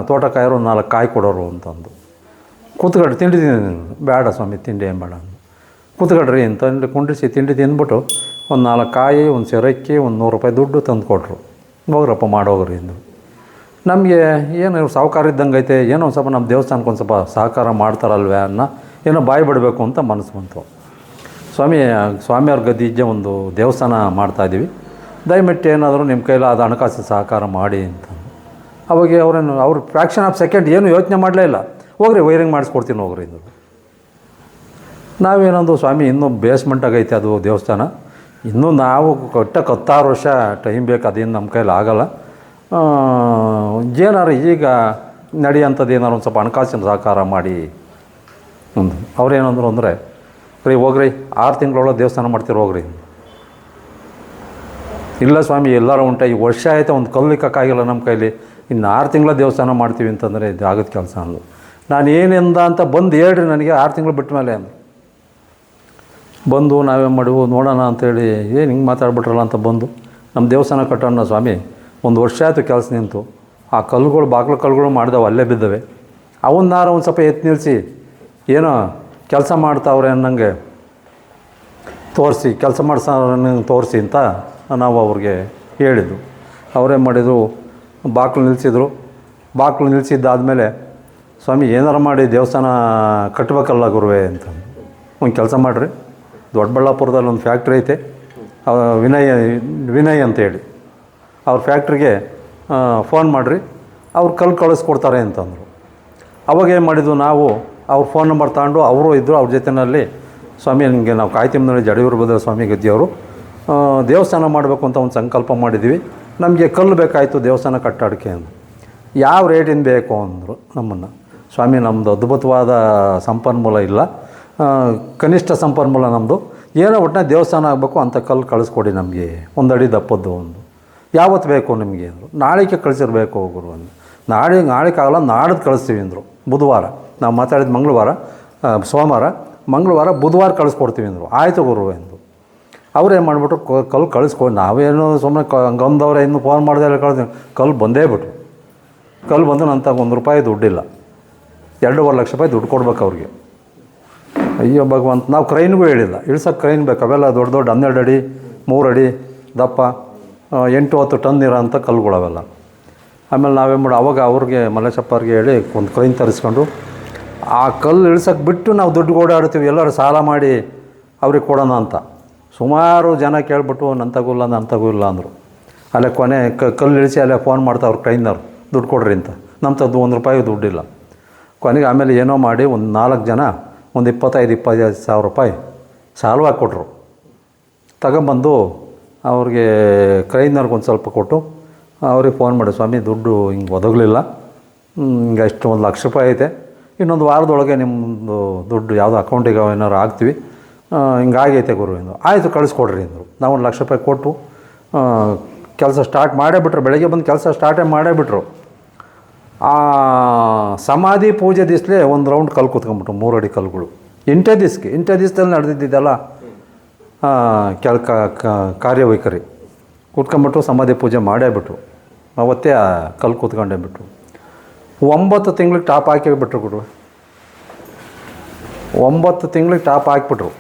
ತೋಟಕಾಯರು ಒಂದು ನಾಲ್ಕು ಕಾಯಿ ಕೊಡೋರು ಅಂತಂದು. ಕೂತ್ಕೊಳ್ರಿ ತಿಂಡಿ ತಿಂದು ಬೇಡ ಸ್ವಾಮಿ, ತಿಂಡಿ ಏನು ಬೇಡ ಕೂತ್ಕಡ್ರಿ ಕೂತ್ಕೊಳ್ರಿ ಅಂತಂದು ಕುಂಡ್ರಿಸಿ ತಿಂಡಿ ತಿಂದ್ಬಿಟ್ಟು ಒಂದು ನಾಲ್ಕು ಕಾಯಿ, ಒಂದು ಸೆರಕ್ಕಿ ಒಂದು ನೂರು ರೂಪಾಯಿ ದುಡ್ಡು ತಂದು ಕೊಟ್ಟರು ಹೋಗ್ರಪ್ಪ, ಮಾಡೋಗ್ರಿ, ಅಂದರು. ನಮಗೆ ಏನು ಇವ್ರು ಸಾಹುಕಾರ ಇದ್ದಂಗೆ ಐತೆ, ಏನೋ ಒಂದು ಸ್ವಲ್ಪ ನಮ್ಮ ದೇವಸ್ಥಾನಕ್ಕೆ ಒಂದು ಸ್ವಲ್ಪ ಸಹಕಾರ ಮಾಡ್ತಾರಲ್ವೇ ಅನ್ನೋ, ಏನೋ ಬಾಯಿ ಬಿಡಬೇಕು ಅಂತ ಮನಸ್ಸು ಬಂತು. ಸ್ವಾಮಿ, ಸ್ವಾಮಿಯವ್ರ ಗದ್ದಿಜ್ಜೆ ಒಂದು ದೇವಸ್ಥಾನ ಮಾಡ್ತಾಯಿದ್ದೀವಿ ದಯಮಿಟ್ಟು ಏನಾದರೂ ನಿಮ್ಮ ಕೈಲಿ ಅದು ಹಣಕಾಸು ಸಹಕಾರ ಮಾಡಿ ಅಂತ. ಅವಾಗ ಅವರೇನು, ಅವ್ರ ಫ್ರ್ಯಾಕ್ಷನ್ ಆಫ್ ಸೆಕೆಂಡ್ ಏನು ಯೋಚನೆ ಮಾಡಲೇ ಇಲ್ಲ. ಹೋಗ್ರಿ ವೈರಿಂಗ್ ಮಾಡಿಸ್ಕೊಡ್ತೀನಿ ಹೋಗ್ರಿ ಇದು ನಾವೇನೊಂದು ಸ್ವಾಮಿ, ಇನ್ನೂ ಬೇಸ್ಮೆಂಟ್ ಆಗೈತೆ ಅದು ದೇವಸ್ಥಾನ. ಇನ್ನೂ ನಾವು ಕೊಟ್ಟ ಹತ್ತಾರು ವರ್ಷ ಟೈಮ್ ಬೇಕು, ಅದೇನು ನಮ್ಮ ಕೈಲಿ ಆಗಲ್ಲ. ಏನಾರು ಈಗ ನಡೆಯೋಂಥದ್ದು ಏನಾರು ಒಂದು ಸ್ವಲ್ಪ ಹಣಕಾಸಿನ ಸಹಕಾರ ಮಾಡಿ ಅಂದು ಅವ್ರೇನಂದ್ರು ಅಂದರೆ, ರೀ ಹೋಗ್ರಿ, ಆರು ತಿಂಗಳೊಳಗೆ ದೇವಸ್ಥಾನ ಮಾಡ್ತೀರಿ ಹೋಗ್ರಿ. ಇಲ್ಲ ಸ್ವಾಮಿ, ಎಲ್ಲರೂ ಉಂಟ. ಈ ವರ್ಷ ಆಯಿತು ಒಂದು ಕಲ್ಲಿಕ್ಕಾಗಿಲ್ಲ ನಮ್ಮ ಕೈಲಿ. ಇನ್ನು ಆರು ತಿಂಗಳ ದೇವಸ್ಥಾನ ಮಾಡ್ತೀವಿ ಅಂತಂದರೆ ಇದು ಆಗದ ಕೆಲಸ ಅಂದು ನಾನು ಏನಿಂದ ಅಂತ ಬಂದು ಹೇಳ್ರಿ ನನಗೆ, ಆರು ತಿಂಗಳು ಬಿಟ್ಟ ಮೇಲೆ ಬಂದು ನಾವೇನು ಮಾಡುವು, ನೋಡೋಣ ಅಂತೇಳಿ, ಏನು ಹಿಂಗೆ ಮಾತಾಡ್ಬಿಟ್ರಲ್ಲ ಅಂತ ಬಂದು ನಮ್ಮ ದೇವಸ್ಥಾನ ಕಟ್ಟೋಣ ಸ್ವಾಮಿ. ಒಂದು ವರ್ಷ ಆಯಿತು ಕೆಲಸ ನಿಂತು. ಆ ಕಲ್ಲುಗಳು, ಬಾಗಿಲು ಕಲ್ಲುಗಳು ಮಾಡಿದವು, ಅಲ್ಲೇ ಬಿದ್ದವೆ. ಅವನ್ನಾರ ಒಂದು ಸ್ವಲ್ಪ ಎತ್ತಿ ನಿಲ್ಲಿಸಿ ಏನೋ ಕೆಲಸ ಮಾಡ್ತಾವ್ರೆ ಅನ್ನಂಗೆ ತೋರಿಸಿ, ಕೆಲಸ ಮಾಡಿಸೋರನ್ನ ತೋರಿಸಿ ಅಂತ ನಾವು ಅವ್ರಿಗೆ ಹೇಳಿದ್ದು ಅವರೇ ಮಾಡಿದರು ಬಾಕ್ಲು ನಿಲ್ಲಿಸಿದ್ರು ಬಾಕ್ಲು ನಿಲ್ಲಿಸಿದ್ದಾದಮೇಲೆ ಸ್ವಾಮಿ, ಏನಾರು ಮಾಡಿ ದೇವಸ್ಥಾನ ಕಟ್ಟಬೇಕಲ್ಲ ಗುರುವೆ ಅಂತ. ಒಂದು ಕೆಲಸ ಮಾಡಿರಿ. ದೊಡ್ಡಬಳ್ಳಾಪುರದಲ್ಲಿ ಒಂದು ಫ್ಯಾಕ್ಟ್ರಿ ಐತೆ. ವಿನಯ್ ವಿನಯ್ ವಿನಯ್ ಅಂತೇಳಿ ಅವ್ರ ಫ್ಯಾಕ್ಟ್ರಿಗೆ ಫೋನ್ ಮಾಡಿರಿ, ಅವ್ರು ಕಲ್ಲು ಕಳಿಸ್ಕೊಡ್ತಾರೆ ಅಂತಂದರು. ಅವಾಗ ಏನು ಮಾಡಿದ್ವು ನಾವು, ಅವ್ರ ಫೋನ್ ನಂಬರ್ ತಗೊಂಡು ಅವರು ಇದ್ದರು ಅವ್ರ ಜೊತೆಯಲ್ಲಿ ಸ್ವಾಮಿ, ನಿಮಗೆ ನಾವು ಕಾಯ್ತಿಮ್ಮನಹಳ್ಳಿ ಜಡಯೂರು ಬದಲ ಸ್ವಾಮಿ ಗದ್ದಿಯವರು. ದೇವಸ್ಥಾನ ಮಾಡಬೇಕು ಅಂತ ಒಂದು ಸಂಕಲ್ಪ ಮಾಡಿದ್ವಿ. ನಮಗೆ ಕಲ್ಲು ಬೇಕಾಯಿತು ದೇವಸ್ಥಾನ ಕಟ್ಟಾಡಿಕೆ ಅಂತ ಯಾವ ರೇಟಿನ ಬೇಕು ಅಂದರು ನಮ್ಮನ್ನು. ಸ್ವಾಮಿ ನಮ್ಮದು ಅದ್ಭುತವಾದ ಸಂಪನ್ಮೂಲ ಇಲ್ಲ. ಕನಿಷ್ಠ ಸಂಪನ್ಮೂಲ ನಮ್ಮದು ಏನೋ ಒಟ್ಟಿನ ದೇವಸ್ಥಾನ ಆಗಬೇಕು ಅಂತ ಕಲ್ಲು ಕಳಿಸ್ಕೊಡಿ ನಮಗೆ. ಒಂದು ಅಡಿ ದಪ್ಪದ್ದು ಒಂದು. ಯಾವತ್ತು ಬೇಕು ನಿಮಗೆ ಅಂದರು. ನಾಳೆಗೆ ಕಳಿಸಿರ್ಬೇಕು ಗುರು ಅಂದರು. ನಾಳೆ, ನಾಳೆಗೆ ಆಗಲ್ಲ, ನಾಡ್ದು ಕಳಿಸ್ತೀವಿ ಅಂದರು. ಬುಧವಾರ. ನಾವು ಮಾತಾಡಿದ ಮಂಗಳವಾರ ಸೋಮವಾರ, ಮಂಗಳವಾರ ಬುಧವಾರ ಕಳಿಸ್ಕೊಡ್ತೀವಿ ಅಂದರು. ಆಯಿತು ಗುರು ಎಂದು. ಅವ್ರೇನು ಮಾಡಿಬಿಟ್ರು ಕಲ್ಲು ಕಳಿಸ್ಕೊಂಡು ನಾವೇನು ಸುಮ್ಮನೆ ಕ ಗಂದವ್ರೆ ಇನ್ನು ಫೋನ್ ಮಾಡಿದೆ ಎಲ್ಲ ಕಳಿಸ್ತೀವಿ. ಕಲ್ಲು ಬಂದೇ ಬಿಟ್ರು. ಕಲ್ಲು ಬಂದು ನಂತ ಒಂದು ರೂಪಾಯಿ ದುಡ್ಡಿಲ್ಲ. ಎರಡೂವರೆ ಲಕ್ಷ ರೂಪಾಯಿ ದುಡ್ಡು ಕೊಡ್ಬೇಕು ಅವ್ರಿಗೆ. ಅಯ್ಯೋ ಭಗವಂತ, ನಾವು ಕ್ರೈನ್ಗೂ ಹೇಳಿಲ್ಲ. ಇಳ್ಸೋಕೆ ಕ್ರೈನ್ ಬೇಕು. ಅವೆಲ್ಲ ದೊಡ್ಡ ದೊಡ್ಡ ಹನ್ನೆರಡು ಅಡಿ, ಮೂರು ಅಡಿ, ದಪ್ಪ. ಎಂಟು ಹತ್ತು ಟನ್ ಇರೋಂಥ ಕಲ್ಲುಗಳವೆಲ್ಲ ಆಮೇಲೆ ನಾವೇನು ಮಾಡಿ ಅವಾಗ ಅವ್ರಿಗೆ ಮಲ್ಲೇಶಪ್ಪ ಅವ್ರಿಗೆ ಹೇಳಿ ಒಂದು ಕೈನ್ ತರಿಸ್ಕೊಂಡು, ಆ ಕಲ್ಲು ಇಳ್ಸೋಕೆ ಬಿಟ್ಟು ನಾವು ದುಡ್ಡು ಓಡಾಡ್ತೀವಿ ಎಲ್ಲರೂ ಸಾಲ ಮಾಡಿ ಅವ್ರಿಗೆ ಕೊಡೋಣ ಅಂತ. ಸುಮಾರು ಜನ ಕೇಳಿಬಿಟ್ಟು ನನ್ನ ಇಲ್ಲ ನನ್ನ ಇಲ್ಲ ಅಂದರು. ಅಲ್ಲೇ ಕೊನೆ ಕಲ್ಲು ಇಳಿಸಿ ಅಲ್ಲೇ ಫೋನ್ ಮಾಡ್ತಾ ಅವ್ರ ಕೈನವ್ರು, ದುಡ್ಡು ಕೊಡ್ರಿ ಅಂತ. ನಮ್ಮ ತದ್ದು ಒಂದು ರೂಪಾಯಿ ದುಡ್ಡಿಲ್ಲ. ಕೊನೆಗೆ ಆಮೇಲೆ ಏನೋ ಮಾಡಿ ಒಂದು ನಾಲ್ಕು ಜನ, ಒಂದು ಇಪ್ಪತ್ತೈದು ಇಪ್ಪತ್ತೈದು ಸಾವಿರ ರೂಪಾಯಿ ಸಾಲವಾಗಿ ಕೊಟ್ಟರು ತಗೊಂಬಂದು ಅವ್ರಿಗೆ ಕೈಯಿಂದವ್ರಿಗೆ ಒಂದು ಸ್ವಲ್ಪ ಕೊಟ್ಟು ಅವ್ರಿಗೆ ಫೋನ್ ಮಾಡಿ, ಸ್ವಾಮಿ, ದುಡ್ಡು ಹಿಂಗೆ ಒದಗಲಿಲ್ಲ. ಹಿಂಗೆ ಅಷ್ಟು ಒಂದು ಲಕ್ಷ ರೂಪಾಯಿ ಐತೆ. ಇನ್ನೊಂದು ವಾರದೊಳಗೆ ನಿಮ್ಮದು ದುಡ್ಡು ಯಾವುದೋ ಅಕೌಂಟಿಗೆ ಏನಾರು ಹಾಕ್ತೀವಿ. ಹಿಂಗೆ ಹಿಂಗಾಗೈತೆ ಗುರು ಎಂದು. ಆಯಿತು, ಕಳಿಸ್ಕೊಡ್ರಿ ಅಂದರು. ನಾವು ಒಂದು ಲಕ್ಷ ರೂಪಾಯಿ ಕೊಟ್ಟು ಕೆಲಸ ಸ್ಟಾರ್ಟ್ ಮಾಡೇ ಬಿಟ್ರು. ಬೆಳಗ್ಗೆ ಬಂದು ಕೆಲಸ ಸ್ಟಾರ್ಟೇ ಮಾಡೇ ಬಿಟ್ರು. ಆ, ಸಮಾಧಿ ಪೂಜೆ ದಿಸ್ಲೇ ಒಂದು ರೌಂಡ್ ಕಲ್ಲು ಕೂತ್ಕೊಂಬಿಟ್ರು ಮೂರು ಅಡಿ ಕಲ್ಲುಗಳು. ಇಂಟೇ ದಿವ್ಸಕ್ಕೆ ಇಂಟೇ ದಿವಸದಲ್ಲಿ ನಡೆದಿದ್ದಲ್ಲ ಕೆಲ ಕಾರ್ಯವೈಖರಿ. ಕೂತ್ಕೊಂಡ್ಬಿಟ್ಟು ಸಮಾಧಿ ಪೂಜೆ ಮಾಡೇ ಬಿಟ್ರು. ಅವತ್ತೇ ಕಲ್ಲು ಕೂತ್ಕೊಂಡೇ ಬಿಟ್ರು. ಒಂಬತ್ತು ತಿಂಗ್ಳಿಗೆ ಟಾಪ್ ಹಾಕಿ ಬಿಟ್ರು ಗುರು. ಒಂಬತ್ತು ತಿಂಗ್ಳಿಗೆ ಟಾಪ್ ಹಾಕಿಬಿಟ್ರು.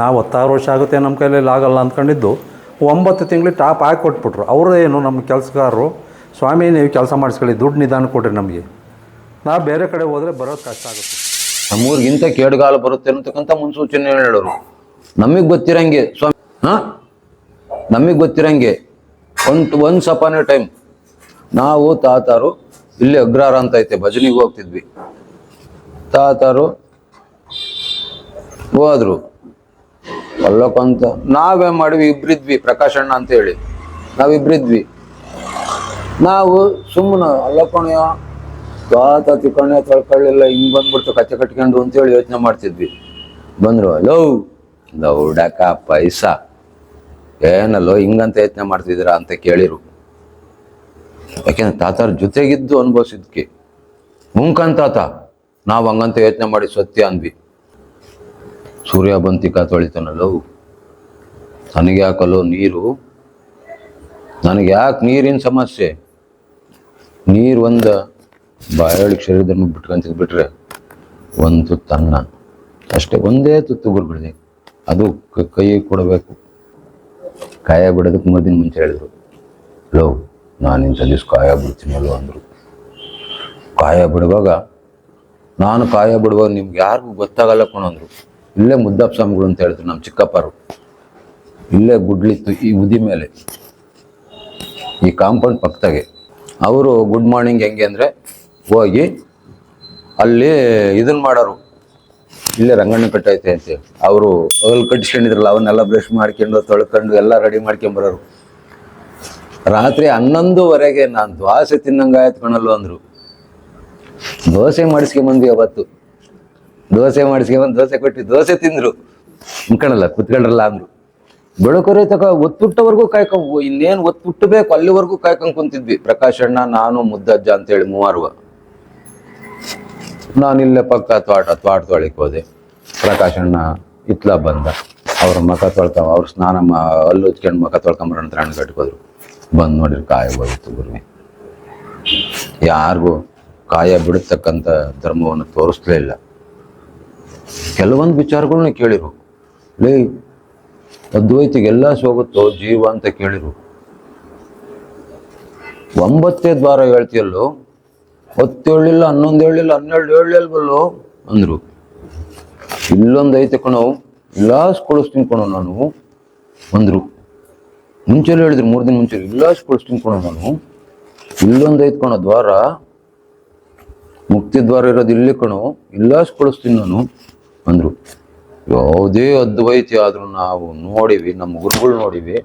ನಾವು ಹತ್ತಾರು ವರ್ಷ ಆಗುತ್ತೆ ನಮ್ಮ ಕೈಯಲ್ಲಿ ಆಗಲ್ಲ ಅಂದ್ಕೊಂಡಿದ್ದು, ಒಂಬತ್ತು ತಿಂಗಳಿಗೆ ಟಾಪ್ ಹಾಕಿ ಕೊಟ್ಬಿಟ್ರು ಅವರೇನು ನಮ್ಮ ಕೆಲಸಗಾರರು, ಸ್ವಾಮಿ ನೀವು ಕೆಲಸ ಮಾಡಿಸ್ಕೊಳ್ಳಿ, ದುಡ್ಡು ನಿಧಾನ ಕೊಡ್ರಿ ನಮಗೆ. ನಾವು ಬೇರೆ ಕಡೆ ಹೋದರೆ ಬರೋದು ಕಷ್ಟ ಆಗುತ್ತೆ. ನಮ್ಮೂರಿಗಿಂತ ಕೇಡುಗಾಲ ಬರುತ್ತೆ ಅನ್ನತಕ್ಕಂಥ ಮುನ್ಸೂಚನೆ ಹೇಳೋರು ನಮಗೆ ಗೊತ್ತಿರಂಗೆ, ಸ್ವಾಮಿ. ಹಾ? ನಮಗೆ ಗೊತ್ತಿರಂಗೆ, ಒಂದು ಒಂದು ಎ ಟೈಮ್ ನಾವು ತಾತಾರು, ಇಲ್ಲಿ ಅಗ್ರಾರ ಅಂತ ಐತೆ, ಭಜನೆಗೆ ಹೋಗ್ತಿದ್ವಿ. ತಾತಾರು ಹೋದ್ರು. ಅಲ್ಲಕ್ಕಂತ ನಾವೇ ಮಾಡಿವಿ, ಇಬ್ರಿದ್ವಿ, ಪ್ರಕಾಶ್ ಅಣ್ಣ ಅಂತ ಹೇಳಿ. ನಾವಿಬ್ರಿದ್ವಿ. ನಾವು ಸುಮ್ಮನ ಅಲ್ಲಕೊಣೆಯ ತಾತ ತಿಕ್ಕಣ್ಣ ತೊಳ್ಕೊಳ್ಳಿಲ್ಲ, ಹಿಂಗೆ ಬಂದ್ಬಿಡ್ತು ಕಚ್ಚೆ ಕಟ್ಕೊಂಡು ಅಂತೇಳಿ ಯೋಚನೆ ಮಾಡ್ತಿದ್ವಿ. ಬಂದ್ರು ಲೋ ದೌಡಕ ಪೈಸ. ಏನಲ್ಲೋ ಹಿಂಗಂತ ಯತ್ನೆ ಮಾಡ್ತಿದ್ದೀರಾ ಅಂತ ಕೇಳಿರು. ಯಾಕೆಂದ್ರೆ ತಾತರ ಜೊತೆಗಿದ್ದು ಅನುಭವಿಸಿದ್ಕೆ. ಮುಂಕನ್ ತಾತ, ನಾವು ಹಂಗಂತ ಯೋಚನೆ ಮಾಡಿ ಸತ್ಯ ಅಂದ್ವಿ. ಸೂರ್ಯ ಬಂತಿಕ ತೊಳಿತಾನಲ್ಲೋ ನನಗೆ ಯಾಕಲ್ಲೋ ನೀರು? ನನಗೆ ಯಾಕೆ ನೀರಿನ ಸಮಸ್ಯೆ? ನೀರು ಒಂದು ಬಾಯೊಳಗೆ ಶರೀರದ ಬಿಟ್ಕೊಂತಿದ್ ಬಿಟ್ರೆ ಒಂದು ತುತ್ತು ಅನ್ನ ಅಷ್ಟೇ, ಒಂದೇ ತುತ್ತು ಗುರುಗಳಿದೆ ಅದು ಕ- ಕೊಡಬೇಕು. ಕಾಯ ಬಿಡೋದಕ್ಕೆ ಮೂರು ದಿನ ಮುಂಚೆ ಹೇಳಿದ್ರು. ಲೋ, ನಾನು ಇಂಥ ದಿವ್ಸ ಕಾಯ ಬಿಡ್ತೀನಲ್ಲೋ ಅಂದರು. ಕಾಯ ಬಿಡುವಾಗ, ನಾನು ಕಾಯ ಬಿಡುವಾಗ ನಿಮ್ಗೆ ಯಾರಿಗೂ ಗೊತ್ತಾಗಲ್ಲ ಅಂದರು. ಇಲ್ಲೇ ಮುದ್ದಪ್ಪ ಸ್ವಾಮಿಗಳು ಅಂತ ಹೇಳಿದ್ರು ನಮ್ಮ ಚಿಕ್ಕಪ್ಪರು. ಇಲ್ಲೇ ಗುಡ್ಲಿತ್ತು ಈ ಉದಿ ಮೇಲೆ. ಈ ಕಾಂಪೌಂಡ್ ಪಕ್ಕದಾಗೆ. ಅವರು, ಗುಡ್ ಮಾರ್ನಿಂಗ್ ಹೆಂಗೆ ಅಂದರೆ, ಹೋಗಿ ಅಲ್ಲಿ ಇದನ್ನು ಮಾಡೋರು. ಇಲ್ಲೇ ರಂಗಣ್ಣ ಕಟ್ಟೈತೆ ಅಂತ ಅವರು ಅಲ್ಲಿ ಕಟ್ಟಿಸ್ಕೊಂಡಿದ್ರಲ್ಲ, ಅವನ್ನೆಲ್ಲ ಬ್ರಷ್ ಮಾಡ್ಕೊಂಡು, ತೊಳ್ಕೊಂಡು, ಎಲ್ಲ ರೆಡಿ ಮಾಡ್ಕೊಂಬರೋರು. ರಾತ್ರಿ ಹನ್ನೊಂದುವರೆಗೆ ನಾನು ದ್ವಾಸೆ ತಿನ್ನಂಗಾಯ್ತು ಕಣಲ್ವ ಅಂದರು. ದೋಸೆ ಮಾಡಿಸ್ಕೊಂಬಂದ್ವಿ ಅವತ್ತು. ದೋಸೆ ಮಾಡಿಸ್ಕೊಂಬಂದು ದೋಸೆ ಕೊಟ್ಟು ದೋಸೆ ತಿಂದರು. ಮುನ್ಕಣಲ್ಲ ಕುತ್ಕೊಂಡ್ರಲ್ಲ ಅಂದ್ರು. ಬೆಳಕರೆ ತಕ ಒತ್ತುಟ್ಟವರೆಗೂ ಕಾಯ್ಕೊಂಡ್ ಇನ್ನೇನು ಒತ್ತುಟ್ಟಬೇಕು ಅಲ್ಲಿವರೆಗೂ ಕಾಯ್ಕೊಂಡು ಕುಂತಿದ್ವಿ. ಪ್ರಕಾಶ್ ಅಣ್ಣ ನಾನು, ಮುದ್ದಜ್ಜ ಅಂತೇಳಿ ಮೂವಾರುವ ನಾನು ಇಲ್ಲೇ ಪಕ್ಕ ತ್ವಾಟ ತ್ವಾಟ ತೊಳಿಕ್ ಹೋದೆ. ಪ್ರಕಾಶ್ ಅಣ್ಣ ಇತ್ಲ ಬಂದ. ಅವ್ರ ಮಖ ತೊಳ್ಕ ಅವ್ರು ಸ್ನಾನ ಮಾ ಅಲ್ಲಿ ಉಚ್ಕೊಂಡು ಮಖ ತೊಳ್ಕೊಂಬರೋಣ ಅಂತ ಹಣ್ಣು ಕಟ್ಕೋದ್ರು. ಬಂದು ನೋಡಿರಿ ಕಾಯ ಹೋಗಿತ್ತು ಗುರುವೆ. ಯಾರಿಗೂ ಕಾಯ ಬಿಡತಕ್ಕಂಥ ಧರ್ಮವನ್ನು ತೋರಿಸ್ಲೇ ಇಲ್ಲ. ಕೆಲವೊಂದು ವಿಚಾರಗಳನ್ನ ಕೇಳಿರು. ಲೇ ಅದ್ವೈತಿಗೆ ಎಲ್ಲ ಸೋಗುತ್ತೋ ಜೀವ ಅಂತ ಕೇಳಿರು. ಒಂಬತ್ತೇ ದ್ವಾರ ಹೇಳ್ತೀಯಲ್ಲೋ ಹತ್ತು ಹೇಳಿಲ್ಲ ಹನ್ನೊಂದು ಹೇಳಿಲ್ಲ ಹನ್ನೆರಡು ಹೇಳಿಲ್ವಲ್ಲೋ ಅಂದರು. ಇಲ್ಲೊಂದು ಐತೆ ಕಣೋ, ಇಲ್ಲಾಸ್ ಕೊಡಿಸ್ತೀನಿ ಕಣೋ ನಾನು, ಅಂದರು. ಮುಂಚೆಲ್ಲ ಹೇಳಿದ್ರು, ಮೂರು ದಿನ ಮುಂಚೆ ಇಲ್ಲಾಸ್ ಕೊಡಿಸ್ತೀನಿ ಕಣೋ ನಾನು. ಇಲ್ಲೊಂದು ಐತೆ ಕಣೋ ದ್ವಾರ, ಮುಕ್ತಿ ದ್ವಾರ ಇರೋದು ಇಲ್ಲಿ ಕಣೋ, ಇಲ್ಲಾಸ್ ಕೊಡಿಸ್ತೀನಿ ನಾನು, ಅಂದರು. ಯಾವುದೇ ಅದ್ವೈತಿ ಆದರೂ ನಾವು ನೋಡಿವಿ, ನಮ್ಮ ಗುರುಗಳು ನೋಡಿವಿ.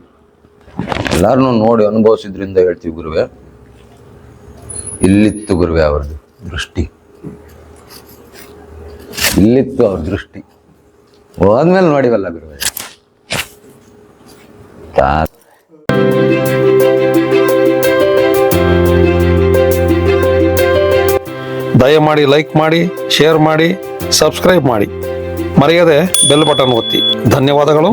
ಎಲ್ಲರನ್ನೂ ನೋಡಿ ಅನುಭವಿಸಿದ್ರಿಂದ ಹೇಳ್ತೀವಿ ಗುರುವೆ. ಇಲ್ಲಿತ್ತು ಗುರುವೆ ಅವ್ರದ್ದು ದೃಷ್ಟಿ. ಇಲ್ಲಿತ್ತು ಅವ್ರ ದೃಷ್ಟಿ. ಹೋದ್ಮೇಲೆ ನೋಡಿವಲ್ಲ ಗುರುವೆ. ದಯಮಾಡಿ ಲೈಕ್ ಮಾಡಿ, ಶೇರ್ ಮಾಡಿ, ಸಬ್ಸ್ಕ್ರೈಬ್ ಮಾಡಿ. ಮರೆಯದೆ ಬೆಲ್ ಬಟನ್ ಒತ್ತಿ. ಧನ್ಯವಾದಗಳು.